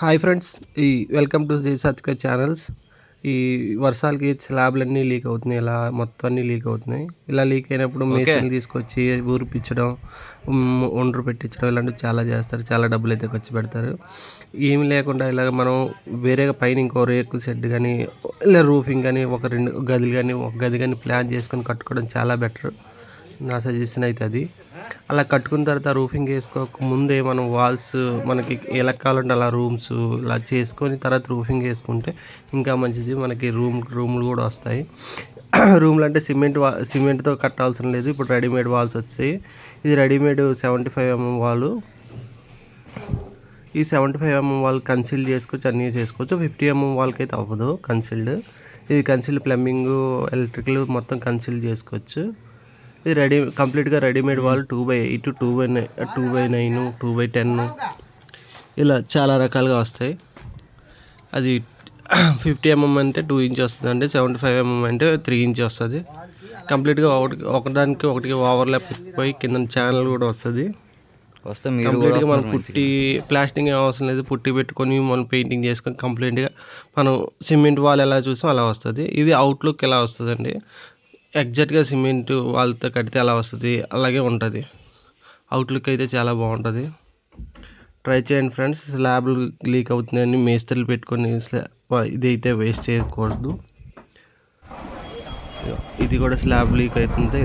Hi friends ఈ welcome to Sri సత్క channels ఈ వర్షాలకి స్లాబ్లన్నీ లీక్ అవుతున్నాయి ఇలా మొత్తం అన్నీ లీక్ అవుతున్నాయి. ఇలా లీక్ అయినప్పుడు మేస్త్రిని తీసుకొచ్చి ఊరిపించడం ఒండ్రు పెట్టించడం ఇలాంటివి చాలా చేస్తారు చాలా డబ్బులు అయితే ఖర్చు పెడతారు. ఏమి లేకుండా ఇలాగ మనం వేరేగా పైన ఇంకో రేకుల షెడ్ కానీ ఇలా రూఫింగ్ కానీ ఒక రెండు గదులు కానీ ఒక గది కానీ ప్లాన్ చేసుకొని కట్టుకోవడం చాలా బెటర్. నా సజెషన్ అయితే అది. అలా కట్టుకున్న తర్వాత రూఫింగ్ వేసుకోక ముందే మనం వాల్స్ మనకి ఎలా కావాలంటే అలా రూమ్స్ ఇలా చేసుకొని తర్వాత రూఫింగ్ వేసుకుంటే ఇంకా మంచిది. మనకి రూమ్ రూమ్లు కూడా వస్తాయి. రూమ్లు అంటే సిమెంట్ వా సిమెంట్తో కట్టాల్సిన లేదు. ఇప్పుడు రెడీమేడ్ వాల్స్ వచ్చాయి. ఇది readymade seventy five mm wall ఈ seventy five mm wall conceal చేసుకోవచ్చు అన్నీ చేసుకోవచ్చు. ఫిఫ్టీ ఎంఎం వాల్కి అయితే అవ్వదు కన్సిల్డ్ ఇది కన్సిల్ ప్లంబింగ్ ఎలక్ట్రికల్ మొత్తం కన్సిల్ చేసుకోవచ్చు. ఇది రెడీ కంప్లీట్గా readymade wall two by eight two by nine two by nine two by ten. ఇలా చాలా రకాలుగా వస్తాయి. అది ఫిఫ్టీ ఎంఎం అంటే టూ ఇంచ్ వస్తుంది అంటే సెవెంటీ ఫైవ్ ఎంఎం అంటే త్రీ ఇంచ్ వస్తుంది. కంప్లీట్గా ఒకటి ఒకదానికి ఒకటికి ఓవర్లాప్ పోయి కింద ఛానల్ కూడా వస్తుంది. వస్తే కంప్లీట్గా మనం పుట్టి ప్లాస్టింగ్ ఏం అవసరం లేదు పుట్టి పెట్టుకొని మనం పెయింటింగ్ చేసుకొని కంప్లీట్గా మనం సిమెంట్ వాల్ ఎలా చూసాం అలా వస్తుంది. ఇది అవుట్లుక్ ఎలా వస్తుందండి? ఎగ్జాక్ట్గా సిమెంట్ వాళ్ళతో కడితే అలా వస్తుంది అలాగే ఉంటుంది. అవుట్లుక్ అయితే చాలా బాగుంటుంది. ట్రై చేయండి ఫ్రెండ్స్ స్లాబ్లు లీక్ అవుతుందని మేస్త్రీలు పెట్టుకొని స్లా ఇది అయితే వేస్ట్ చేయకూడదు ఇది కూడా స్లాబ్ లీక్ అవుతుంది